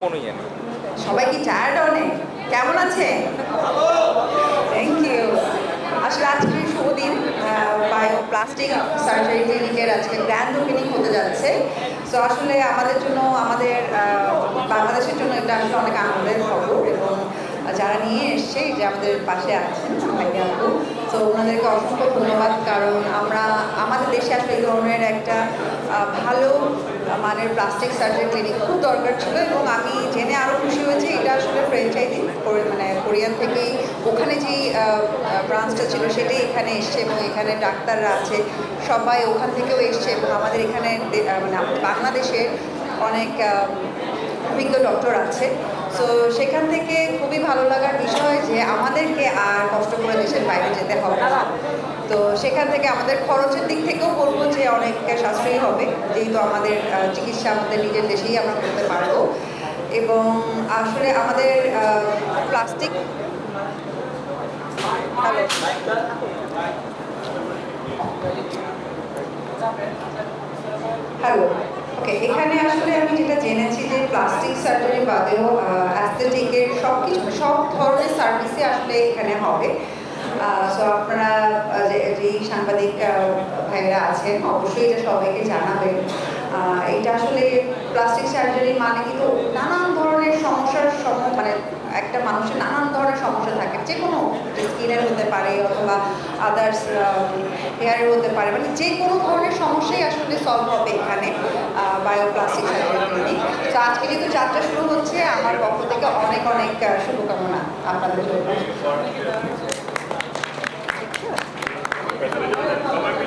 কোনো ইয়ে নেই সবাই কি টায়ার্ড অনেক কেমন আছে? থ্যাংক ইউ আসলে আজকে শুভ দিন বায়ো প্লাস্টিক সার্জারি ক্লিনিকের আজকে গ্র্যান্ড ওপেনিং হতে যাচ্ছে। সো আসলে আমাদের জন্য আমাদের আহ, বাংলাদেশের জন্য এটা আসলে অনেক আনন্দের খবর এবং যারা নিয়ে এসছে যে আমাদের পাশে আছেন ভাইয়া আপু তো ওনাদেরকে অসংখ্য ধন্যবাদ। কারণ আমরা আমাদের দেশে আসলে এই ধরনের ভালো মানের প্লাস্টিক সার্জারি ক্লিনিক খুব দরকার ছিল এবং আমি জেনে আরও খুশি হয়েছি, এটা আসলে ফ্র্যাঞ্চাইজি মানে কোরিয়ান থেকেই ওখানে যেই ব্রাঞ্চটা ছিল সেটাই এখানে এসছে এবং এখানে ডাক্তাররা আছে, সবাই ওখান থেকেও এসছে এবং আমাদের এখানে মানে আমাদের বাংলাদেশে অনেক অভিজ্ঞ ডক্টর আছে। সো সেখান থেকে খুবই ভালো লাগার বিষয় যে আমাদেরকে আর কষ্ট করে দেশের বাইরে যেতে হবে না। তো সেখান থেকে আমাদের খরচের দিক থেকেও বলব যে অনেকটা সাশ্রয়ী হবে। যেহেতু আমাদের চিকিৎসা আমাদের নিজের দেশেই আমরা করতে পারব। এবং আসলে আমাদের প্লাস্টিক হ্যালো। ওকে এখানে আসলে আমি যেটা জেনেছি যে প্লাস্টিক সার্জারি বাদেও অ্যাস্থেটিকের সব কিছু, সব ধরনের সার্ভিসই আসলে এখানে হবে। সো আপনারা যেই সাংবাদিক ভাইয়েরা আছেন, অবশ্যই এটা সবাইকে জানাবেন। এটা আসলে প্লাস্টিক সার্জারি মানে কিন্তু নানান ধরনের সমস্যার সম মানে একটা মানুষের নানান ধরনের সমস্যা থাকে। যে কোনো স্কিনের হতে পারে অথবা আদার্স হেয়ারের হতে পারে মানে যে কোনো ধরনের সমস্যাই আসলে সলভ হবে এখানে বায়োপ্লাস্টিক সার্জারি তো আজকে যেহেতু যাত্রা শুরু হচ্ছে, আমার পক্ষ থেকে অনেক অনেক শুভকামনা আপনাদের